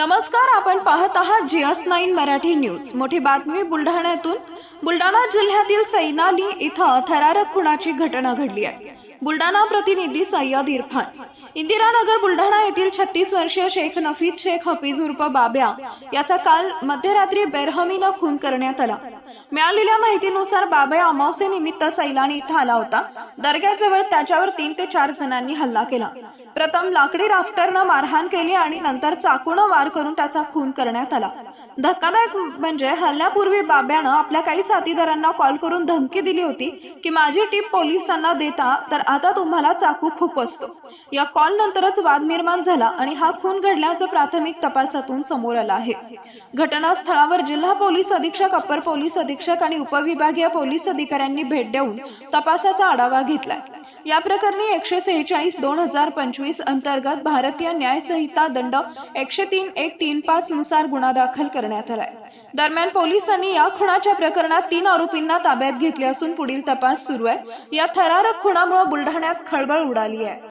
नमस्कार आपण पाहत आहात जीएस नाईन मराठी न्यूज. मोठी बातमी बुलढाण्यातून. बुलढाणा जिल्ह्यातील सैनाली इथं थरारक खुणाची घटना घडली आहे. बुलढाणा प्रतिनिधी सय्यद इरफान. इंदिरानगर बुलढाणा येथील छत्तीस वर्षीय शेख नफीद शेख हफीज उर्फ बाब्या याचा काल मध्यरात्री बेरहमीनं खून करण्यात आला. मिळालेल्या माहितीनुसार बाब्या अमावसेनिमित्त सैलानी इथं आला होता. दर्ग्याजवळ त्याच्यावर तीन ते चार जणांनी हल्ला केला. प्रथम लाकडी राफ्टरनं मारहाण केली आणि नंतर चाकूनं वार करून त्याचा खून करण्यात आला. धक्कादायक म्हणजे हल्ल्यापूर्वी बाब्यानं आपल्या काही साथीदारांना कॉल करून धमकी दिली होती की माझी टीप पोलिसांना देता तर आता तुम्हाला चाकू खूप असतो. या कॉल नंतरच वाद निर्माण झाला आणि हा खून घडल्याचं प्राथमिक तपासातून समोर आलं आहे. घटनास्थळावर जिल्हा पोलीस अधीक्षक अप्पर पोलीस अधीक्षक आणि उपविभागीय पोलीस अधिकाऱ्यांनी भेट देऊन तपासाचा आढावा घेतलाय. या प्रकरणी एकशे सेहेचाळीस दोन हजार पंचवीस अंतर्गत भारतीय न्याय संहिता दंड एकशे तीन एक तीन पाच नुसार गुन्हा दाखल करण्यात आलाय. दरम्यान पोलिसांनी या खुणाच्या प्रकरणात तीन आरोपींना ताब्यात घेतले असून पुढील तपास सुरू आहे. या थरारक खुणामुळे बुलढाण्यात खळबळ उडाली आहे.